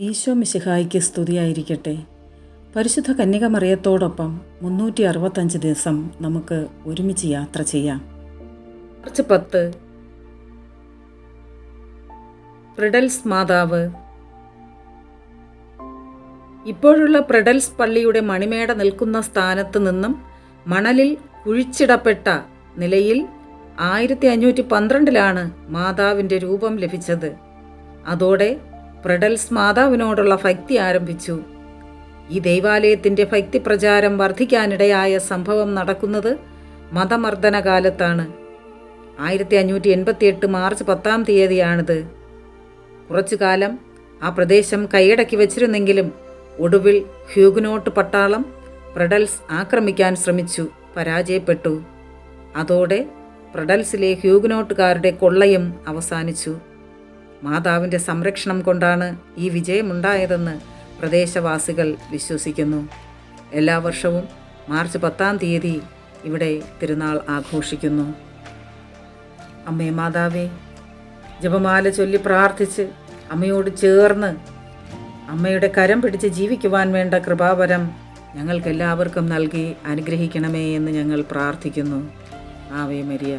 ഈശോ മിശിഹായിക്ക് സ്തുതിയായിരിക്കട്ടെ. പരിശുദ്ധ കന്യക മറിയത്തോടൊപ്പം മുന്നൂറ്റി അറുപത്തഞ്ച് ദിവസം നമുക്ക് ഒരുമിച്ച് യാത്ര ചെയ്യാം. മാർച്ച് പത്ത്. പ്രിഡൽസ് മാതാവ്. ഇപ്പോഴുള്ള പ്രിഡൽസ് പള്ളിയുടെ മണിമേട നിൽക്കുന്ന സ്ഥാനത്ത് നിന്നും മണലിൽ കുഴിച്ചിടപ്പെട്ട നിലയിൽ ആയിരത്തി അഞ്ഞൂറ്റി പന്ത്രണ്ടിലാണ് മാതാവിന്റെ രൂപം ലഭിച്ചത്. അതോടെ പ്രിഡൽസ് മാതാവിനോടുള്ള ഭക്തി ആരംഭിച്ചു. ഈ ദൈവാലയത്തിന്റെ ഭക്തി പ്രചാരം വർദ്ധിക്കാനിടയായ സംഭവം നടക്കുന്നത് മതമർദ്ദന കാലത്താണ് ആയിരത്തി അഞ്ഞൂറ്റി എൺപത്തിയെട്ട് മാർച്ച് പത്താം തീയതിയാണിത്. കുറച്ചു കാലം ആ പ്രദേശം കൈയടക്കി വച്ചിരുന്നെങ്കിലും ഒടുവിൽ ഹ്യൂഗനോട്ട് പട്ടാളം പ്രഡൽസ് ആക്രമിക്കാൻ ശ്രമിച്ചു പരാജയപ്പെട്ടു. അതോടെ പ്രഡൽസിലെ ഹ്യൂഗനോട്ടുകാരുടെ കൊള്ളയും അവസാനിച്ചു. മാതാവിന്റെ സംരക്ഷണം കൊണ്ടാണ് ഈ വിജയമുണ്ടായതെന്ന് പ്രദേശവാസികൾ വിശ്വസിക്കുന്നു. എല്ലാ വർഷവും മാർച്ച് പത്താം തീയതി ഇവിടെ തിരുനാൾ ആഘോഷിക്കുന്നു. അമ്മേ മാതാവേ ജപമാല ചൊല്ലി പ്രാർത്ഥിച്ച് അമ്മയോട് ചേർന്ന് അമ്മയുടെ കരം പിടിച്ച് ജീവിക്കുവാൻ വേണ്ട കൃപാവരം ഞങ്ങൾക്കെല്ലാവർക്കും നൽകി അനുഗ്രഹിക്കണമേ എന്ന് ഞങ്ങൾ പ്രാർത്ഥിക്കുന്നു. Ave Maria.